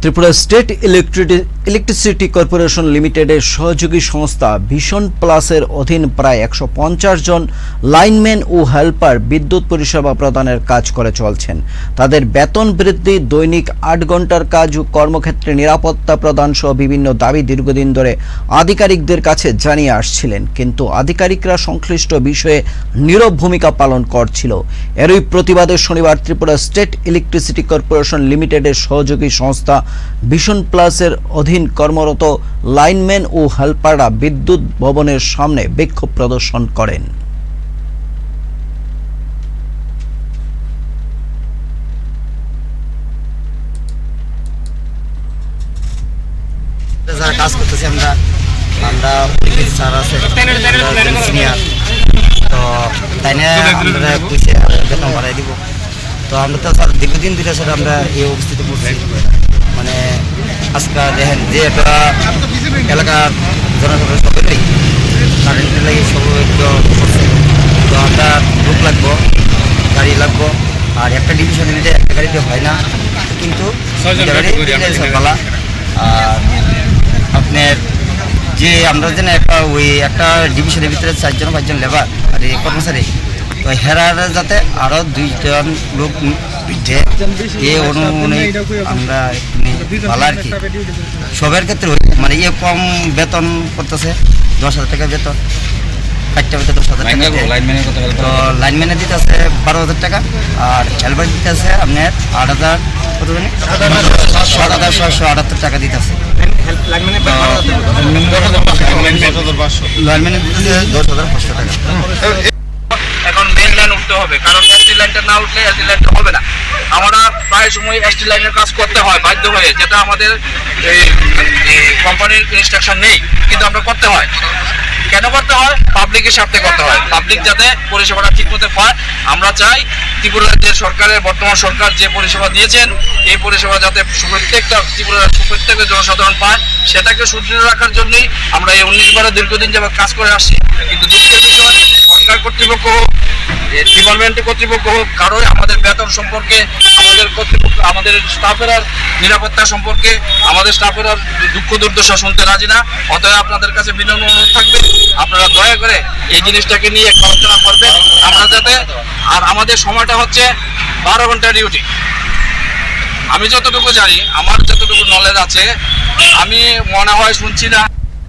Tripura state electricity electricity corporation লিমিটেডের সহযোগী সংস্থা ভিশন প্লাসের অধীন প্রায় একশো পঞ্চাশ জন লাইনম্যান ও হেল্পার বিদ্যুৎ পরিষেবা প্রদানের কাজ করে চলছেন। তাদের বেতন বৃদ্ধি, দৈনিক আট ঘণ্টার কাজ ও কর্মক্ষেত্রে নিরাপত্তা প্রদান সহ বিভিন্ন দাবি দীর্ঘদিন ধরে আধিকারিকদের কাছে জানিয়ে আসছিলেন। কিন্তু আধিকারিকরা সংশ্লিষ্ট বিষয়ে নীরব ভূমিকা পালন করছিল। এরই প্রতিবাদে শনিবার ত্রিপুরা স্টেট ইলেকট্রিসিটি কর্পোরেশন লিমিটেডের সহযোগী সংস্থা ভিশন প্লাসের অধীন কর্মরত লাইনম্যান ও হেল্পাররা বিদ্যুৎ ভবনের সামনে বিক্ষোভ প্রদর্শন করেন। তো আমরা তো দীর্ঘদিন ধরে স্যার আমরা এই অবস্থিত করছি মানে আজকে দেখেন যে একটা এলাকার জনসাধারণ সকলেই কারেন্টের লাগে সব তো আমরা লোক লাগবো গাড়ি লাগবো আর একটা ডিভিশন নিতে একটা গাড়িতে হয় না। কিন্তু আর আপনার যে আমরা যেন একটা ওই একটা ডিভিশনের ভিতরে চারজন পাঁচজন লেবার আর এই কর্মচারী তো হেরার যাতে আরও দুইজন লোক বিধে এ অনুমানে আমরা ভালো আর কি। সবের ক্ষেত্রে মানে ইয়ে কম বেতন করতেছে দশ হাজার টাকা বেতন। চারটা বেতন দশ হাজার টাকা তো লাইনম্যানে দিতে আছে বারো হাজার টাকা আর হেলপার দিতে আছে আপনার আট হাজার কত জানি? সাত হাজার ছয়শো আটাত্তর টাকা দিতে আছে লাইনম্যানে দিতে দশ হাজার পাঁচশো টাকা। এখন মেন লাইন উঠতে হবে কারণ এসটি লাইনটা না উঠলে এসটি লাইনটা হবে না। আমরা প্রায় সময় এসটি লাইনের কাজ করতে হয়, বাধ্য হয়ে, যেটা আমাদের এই কোম্পানির ইনস্ট্রাকশন নেই, কিন্তু আমরা করতে হয়। কেন করতে হয়? পাবলিকের স্বার্থে করতে হয়। পাবলিক যাতে পরিষেবাটা ঠিক মতো পায়, আমরা চাই ত্রিপুরা রাজ্যের সরকারের, বর্তমান সরকার যে পরিষেবা দিয়েছেন, এই পরিষেবা যাতে প্রত্যেকটা ত্রিপুরার প্রত্যেকটা জনসাধারণ পায়, সেটাকে সুদৃঢ় রাখার জন্যই আমরা এই উনিশ বারে দীর্ঘদিন যাবত কাজ করে আসছি। কিন্তু দুঃখের বিষয়, সরকার কর্তৃপক্ষ হোক ডিপার্টমেন্টের কর্তৃপক্ষ হোক, কারোই আমাদের বেতন সম্পর্কে, আমাদের কর্তৃপক্ষ, আমাদের স্টাফেরা নিরাপত্তা সম্পর্কে, আমাদের স্টাফেরা দুঃখ দুর্দশা শুনতে রাজি না। অতএব আপনাদের কাছে বিনম্র অনুরোধ থাকবে, আপনারা দয়া করে এই জিনিসটাকে নিয়ে আলোচনা করবেন। আমরা যাতে, আর আমাদের সময়টা হচ্ছে বারো ঘণ্টা ডিউটি। আমি যতটুকু জানি, আমার যতটুকু নলেজ আছে, আমি মনে হয় শুনছি না